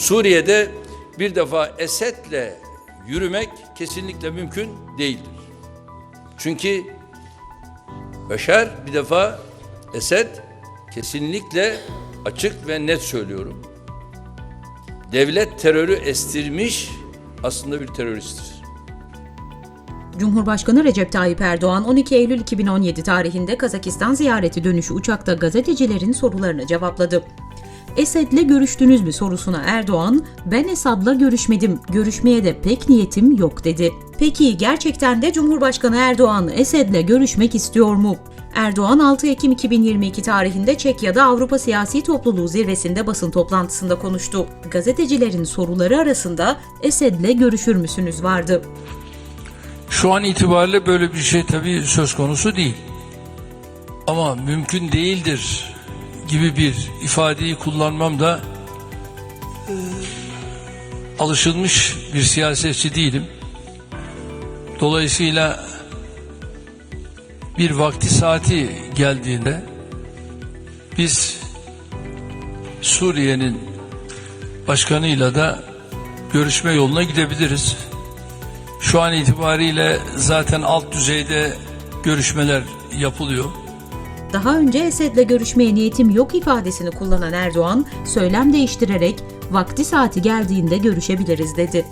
Suriye'de bir defa Esed'le yürümek kesinlikle mümkün değildir. Çünkü Beşer bir defa Esed kesinlikle açık ve net söylüyorum. Devlet terörü estirmiş aslında bir teröristtir. Cumhurbaşkanı Recep Tayyip Erdoğan 12 Eylül 2017 tarihinde Kazakistan ziyareti dönüşü uçakta gazetecilerin sorularını cevapladı. Esed'le görüştünüz mü sorusuna Erdoğan, ben Esad'la görüşmedim, görüşmeye de pek niyetim yok dedi. Peki gerçekten de Cumhurbaşkanı Erdoğan Esed'le görüşmek istiyor mu? Erdoğan 6 Ekim 2022 tarihinde Çekya'da Avrupa Siyasi Topluluğu zirvesinde basın toplantısında konuştu. Gazetecilerin soruları arasında Esed'le görüşür müsünüz vardı. Şu an itibariyle böyle bir şey tabii söz konusu değil. Ama mümkün değildir gibi bir ifadeyi kullanmam da e, alışılmış bir siyasetçi değilim. Dolayısıyla bir vakti saati geldiğinde biz Suriye'nin başkanıyla da görüşme yoluna gidebiliriz. Şu an itibariyle zaten alt düzeyde görüşmeler yapılıyor. Daha önce Esed'le görüşmeye niyetim yok ifadesini kullanan Erdoğan, söylem değiştirerek vakti saati geldiğinde görüşebiliriz dedi.